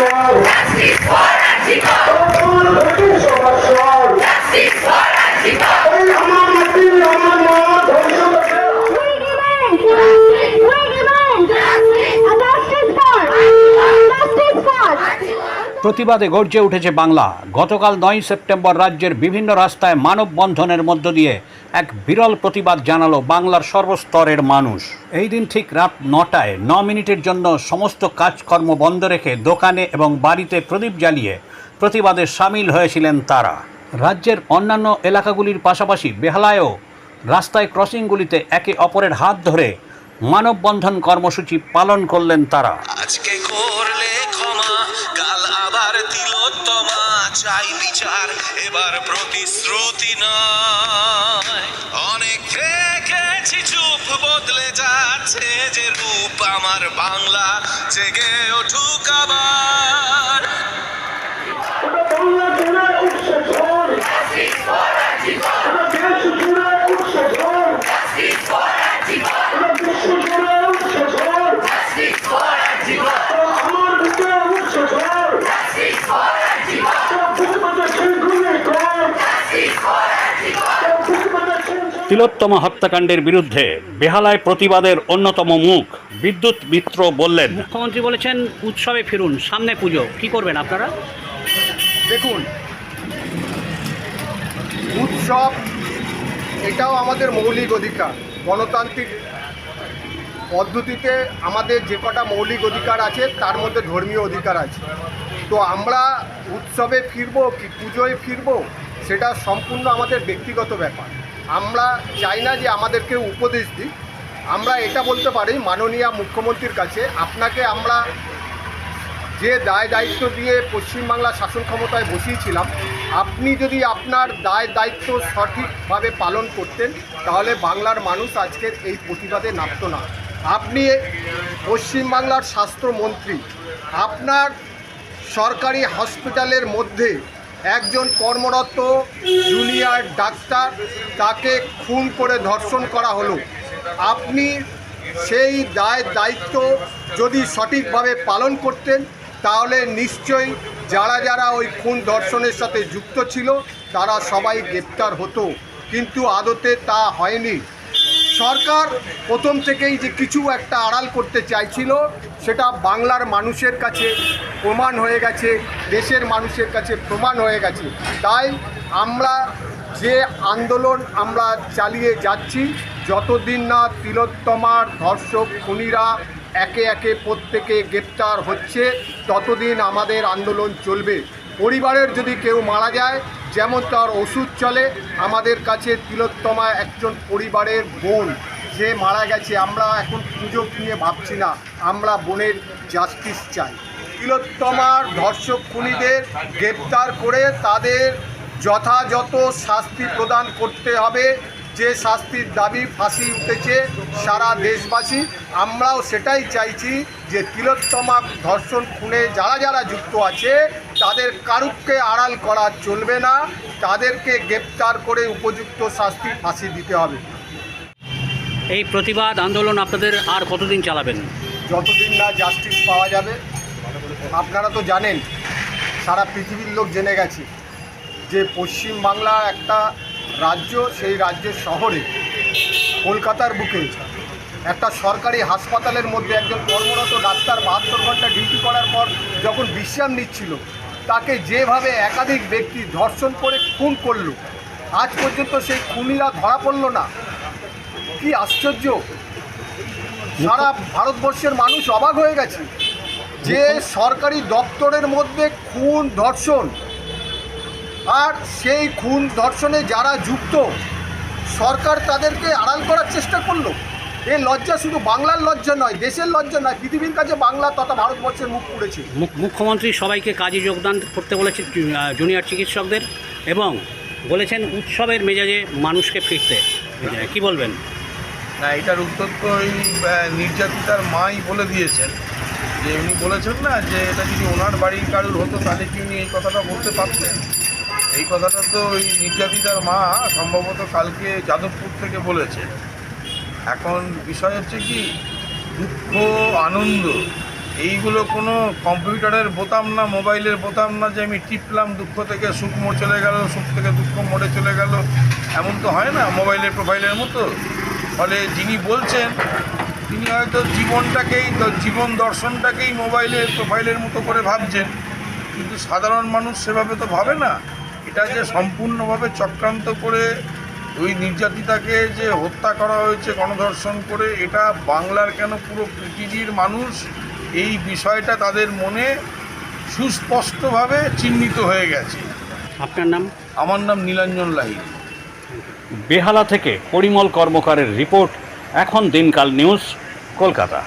Lord. That's his word. প্রতিবাদে গর্জে উঠেছে বাংলা। গতকাল নয় সেপ্টেম্বর রাজ্যের বিভিন্ন রাস্তায় মানববন্ধনের মধ্য দিয়ে এক বিরল প্রতিবাদ জানালো বাংলার সর্বস্তরের মানুষ। এই দিন ঠিক রাত নটায় ন মিনিটের জন্য সমস্ত কাজকর্ম বন্ধ রেখে দোকানে এবং বাড়িতে প্রদীপ জ্বালিয়ে প্রতিবাদে সামিল হয়েছিলেন তারা। রাজ্যের অন্যান্য এলাকাগুলির পাশাপাশি বেহালায়ও রাস্তায় ক্রসিংগুলিতে একে অপরের হাত ধরে মানববন্ধন কর্মসূচি পালন করলেন তারা। আজকে কাল আবার তিলোত্তমা চাই বিচার, এবার প্রতিশ্রুতি নয়। অনেক দেখেছি চুপ বদলে যাচ্ছে যে রূপ আমার বাংলা জেগে উঠুক আবার। বাংলা তিলোত্তমা হত্যাকাণ্ডের বিরুদ্ধে বেহালায় প্রতিবাদের অন্যতম মুখ বিদ্যুৎ মিত্র বললেন। মুখ্যমন্ত্রী বলেছেন উৎসবে ফিরুন সামনে পুজো। কি করবেন আপনারা? দেখুন উৎসব এটাও আমাদের মৌলিক অধিকার। গণতান্ত্রিক পদ্ধতিতে আমাদের যে কটা মৌলিক অধিকার আছে তার মধ্যে ধর্মীয় অধিকার আছে। তো আমরা উৎসবে ফিরবো কি পুজোয় ফিরবো সেটা সম্পূর্ণ আমাদের ব্যক্তিগত ব্যাপার। আমরা চাই না যে আমাদেরকে উপদেশ দিই আমরা এটা বলতে পারি মাননীয় মুখ্যমন্ত্রীর কাছে, আপনাকে আমরা যে দায় দায়িত্ব দিয়ে পশ্চিমবাংলা শাসন ক্ষমতায় বসিয়েছিলাম, আপনি যদি আপনার দায় দায়িত্ব সঠিকভাবে পালন করতেন, তাহলে বাংলার মানুষ আজকের এই প্রতিবাদে নামত না। আপনি পশ্চিমবাংলার স্বাস্থ্যমন্ত্রী, আপনার সরকারি হসপিটালের মধ্যে একজন কর্মরত জুনিয়র ডাক্তার, তাকে খুন করে ধর্ষণ করা হলো। আপনি সেই দায়, দায়িত্ব যদি সঠিকভাবে পালন করতেন, তাহলে নিশ্চয়ই যারা যারা ওই খুন ধর্ষণের সাথে যুক্ত ছিল, তারা সবাই গ্রেপ্তার হতো। কিন্তু আদতে তা হয়নি। সরকার প্রথম থেকেই যে কিছু একটা আড়াল করতে চাইছিল, সেটা বাংলার মানুষের কাছে প্রমাণ হয়ে গেছে, দেশের মানুষের কাছে প্রমাণ হয়ে গেছে। তাই আমরা যে আন্দোলন আমরা চালিয়ে যাচ্ছি, যতদিন না তিলোত্তমার ধর্ষক খুনিরা একে একে প্রত্যেকে গ্রেপ্তার হচ্ছে, ততদিন আমাদের আন্দোলন চলবে। পরিবারের যদি কেউ মারা যায় যেমন তার ওষুধ চলে, আমাদের কাছে তিলোত্তমা একজন পরিবারের বোন, যে মারা গেছে। আমরা এখন পুজো নিয়ে ভাবছি না, আমরা বোনের জাস্টিস চাই। তিলোত্তমার ধর্ষক খুনিদের গ্রেপ্তার করে তাদের যথাযথ শাস্তি প্রদান করতে হবে। যে শাস্তির দাবি ফাঁসি উঠেছে সারা দেশবাসী আমরাও সেটাই চাইছি যে তিলোত্তমা ধর্ষণ খুনে যারা যারা যুক্ত আছে তাদের কারুককে আড়াল করা চলবে না তাদেরকে গ্রেপ্তার করে উপযুক্ত শাস্তি ফাঁসি দিতে হবে। এই প্রতিবাদ আন্দোলন আপনাদের আর কতদিন চালাবেন? যতদিন না জাস্টিস পাওয়া যাবে আপনারা তো জানেন সারা পৃথিবীর লোক জেনে গেছে যে পশ্চিম বাংলা একটা রাজ্য, সেই রাজ্যের শহরে, কলকাতার বুকে একটা সরকারি হাসপাতালের মধ্যে একজন কর্মরত ডাক্তার বাহাত্তর ঘণ্টা ডিউটি করার পর যখন বিশ্রাম নিচ্ছিল, তাকে যেভাবে একাধিক ব্যক্তি ধর্ষণ করে খুন করল, আজ পর্যন্ত সেই খুনিরা ধরা পড়ল না। কি আশ্চর্য! সারা ভারতবর্ষের মানুষ অবাক হয়ে গেছে যে সরকারি দপ্তরের মধ্যে খুন, ধর্ষণ আর সেই খুন ধর্ষণে যারা যুক্ত সরকার তাদেরকে আড়াল করার চেষ্টা করল। এ লজ্জা শুধু বাংলার লজ্জা নয় দেশের লজ্জা নয় পৃথিবীর কাছে বাংলা তথা ভারতবর্ষের মুখ পুড়েছে। মুখ- মুখ্যমন্ত্রী সবাইকে কাজে যোগদান করতে বলেছেন জুনিয়র চিকিৎসকদের এবং বলেছেন উৎসবের মেজাজে মানুষকে ফিরতে। কি বলবেন? না এটার উত্তর তো ওই নির্যাতিতার মাই বলে দিয়েছেন। যে উনি বলেছেন না যে এটা যদি ওনার বাড়ির কারুর হতো তাহলে কি উনি এই কথাটা বলতে পারতেন? এই কথাটা তো ওই নির্যাতিতার মা সম্ভবত কালকে যাদবপুর থেকে বলেছে। এখন বিষয় হচ্ছে কি, দুঃখ, আনন্দ, এইগুলো কোনো কম্পিউটারের বোতাম না, মোবাইলের বোতাম না যে আমি টিপলাম, দুঃখ থেকে সুখ মোড় চলে গেল, সুখ থেকে দুঃখ মোড়ে চলে গেল, এমন তো হয় না মোবাইলের প্রোফাইলের মতো। ফলে যিনি বলছেন, তিনি হয়তো জীবনটাকেই, জীবন দর্শনটাকেই মোবাইলের প্রোফাইলের মতো করে ভাবছেন। কিন্তু সাধারণ মানুষ সেভাবে তো ভাবে না। এটা যে সম্পূর্ণভাবে চক্রান্ত করে ওই নির্যাতিতাকে যে হত্যা করা হয়েছে গণধর্ষণ করে এটা বাংলার কেন পুরো পৃথিবীর মানুষ এই বিষয়টা তাদের মনে সুস্পষ্টভাবে চিহ্নিত হয়ে গেছে। আপনার নাম? আমার নাম নীলাঞ্জন লাহিড়ী। বেহালা থেকে পরিমল কর্মকারের রিপোর্ট এখন দিনকাল নিউজ কলকাতা।